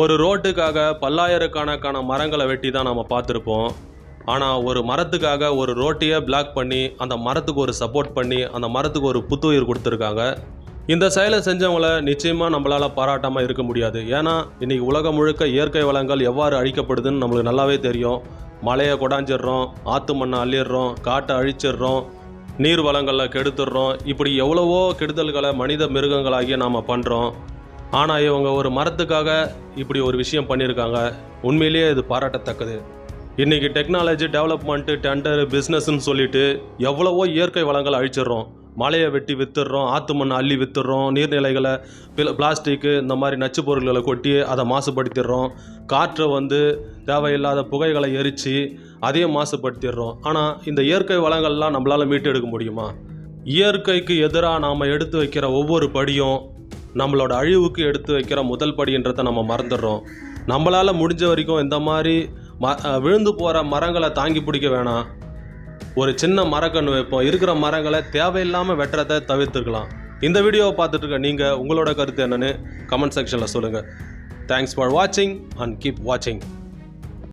ஒரு ரோட்டுக்காக பல்லாயிரக்கணக்கான மரங்களை வெட்டி தான் நம்ம பார்த்துருப்போம். ஆனால் ஒரு மரத்துக்காக ஒரு ரோட்டையே பிளாக் பண்ணி அந்த மரத்துக்கு ஒரு சப்போர்ட் பண்ணி அந்த மரத்துக்கு ஒரு புத்துயிர் கொடுத்துருக்காங்க. இந்த செயலை செஞ்சவங்கள நிச்சயமாக நம்மளால் பாராட்டாமல் இருக்க முடியாது. ஏன்னா இன்றைக்கி உலகம் முழுக்க இயற்கை வளங்கள் எவ்வாறு அழிக்கப்படுதுன்னு நம்மளுக்கு நல்லாவே தெரியும். மலையை கொடாஞ்சிடுறோம் ஆற்று மண்ணை அள்ளிடுறோம் காட்டை அழிச்சிடுறோம் நீர் வளங்களை கெடுத்துடுறோம். இப்படி எவ்வளவோ கெடுதல்களை மனித மிருகங்களாகிய நாம் பண்ணுறோம் ஆனால் இவங்க ஒரு மரத்துக்காக இப்படி ஒரு விஷயம் பண்ணியிருக்காங்க உண்மையிலேயே இது பாராட்டத்தக்கது. இன்றைக்கி டெக்னாலஜி டெவலப்மெண்ட்டு டெண்டர் பிஸ்னஸ்ன்னு சொல்லிட்டு எவ்வளவோ இயற்கை வளங்களை அழிச்சிடுறோம். மலையை வெட்டி வித்துடுறோம் ஆற்று மண்ணை அள்ளி வித்துடுறோம் நீர்நிலைகளை பிளாஸ்டிக்கு இந்த மாதிரி நச்சு பொருட்களை கொட்டி அதை மாசுபடுத்திடுறோம். காற்றை வந்து தேவையில்லாத புகைகளை எரித்து அதையும் மாசுபடுத்திடுறோம். ஆனால் இந்த இயற்கை வளங்கள்லாம் நம்மளால் மீட்டெடுக்க முடியுமா? இயற்கைக்கு எதிராக நாம் எடுத்து வைக்கிற ஒவ்வொரு படியும் நம்மளோட அழிவுக்கு எடுத்து வைக்கிற முதல் படின்றதை நம்ம மறந்துடுறோம். நம்மளால் முடிஞ்ச வரைக்கும் இந்த மாதிரி ம விழுந்து போகிற மரங்களை தாங்கி பிடிக்க வேணாம். ஒரு சின்ன மரக்கன்று வைப்போம். இருக்கிற மரங்களை தேவையில்லாமல் வெட்டுறதை தவிர்த்துக்கலாம். இந்த வீடியோவை பார்த்துட்டு இருக்க நீங்கள் உங்களோட கருத்து என்னென்னு கமெண்ட் செக்ஷனில் சொல்லுங்கள் தேங்க்ஸ் ஃபார் வாட்சிங் அண்ட் கீப் வாட்சிங்